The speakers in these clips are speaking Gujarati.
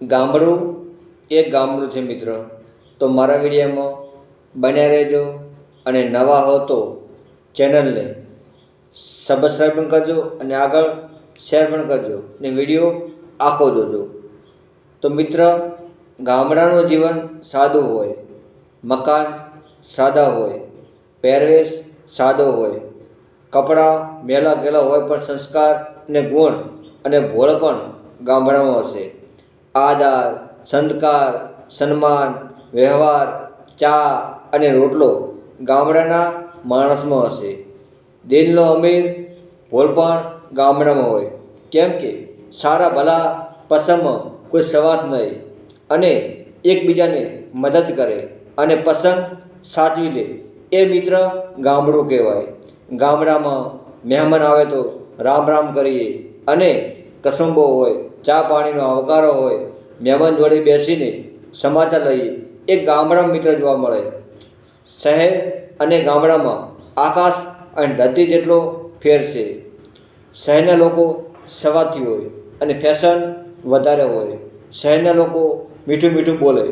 ગામડું, એક ગામડું છે મિત્રો. તો મારા વિડીયોમાં બન્યા રહેજો અને નવા હો તો ચેનલને સબસ્ક્રાઈબ પણ કરજો અને આગળ શેર પણ કરજો ને વીડિયો આખો જોજો. તો મિત્ર, ગામડાનું જીવન સાદું હોય, મકાન સાદા હોય, પહેરવેશ સાદો હોય, કપડાં મેલા ગેલા હોય પણ સંસ્કાર ને ગુણ અને ભોળ પણ ગામડામાં હશે. આદર સંસ્કાર સન્માન, વ્યવહાર, ચા અને રોટલો ગામડાના માણસમાં હશે. દિલનો અમીર ભોલ પણ ગામડામાં હોય. કેમ કે સારા ભલા પસંદમાં કોઈ સવાદ નહીં અને એકબીજાને મદદ કરે અને પસંદ સાચવી લે. એ મિત્ર ગામડું કહેવાય. ગામડામાં મહેમાન આવે તો રામ રામ કરીએ અને કસુંબો હોય ચા પાણીનો આવકારો હોય, મહેમાન જોડે બેસીને સમાચાર લઈએ. એ ગામડામાં મિત્ર જોવા મળે. શહેર અને ગામડામાં આકાશ અને ધરતી જેટલો ફેર છે. શહેરના લોકો સવાથી હોય અને ફેશન વધારે હોય. શહેરના લોકો મીઠું મીઠું બોલે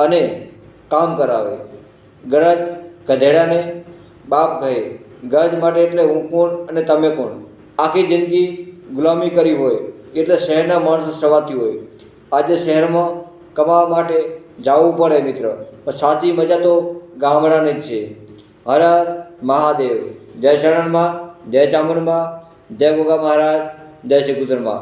અને કામ કરાવે. ગરજ ગધેડાને બાપ કહે, ગરજ માટે એટલે હું કોણ અને તમે કોણ? આખી જિંદગી ગુલામી કરી હોય. એટલે શહેરના માણસો સવાતી હોય. આજે શહેરમાં કમાવા માટે જવું પડે મિત્ર, પણ સાચી મજા તો ગામડાની જ છે. હર હર મહાદેવ. જય શરણમાં, જય ચામુંડમાં, જય ગોગા મહારાજ, જય શ્રી કુતરમાં.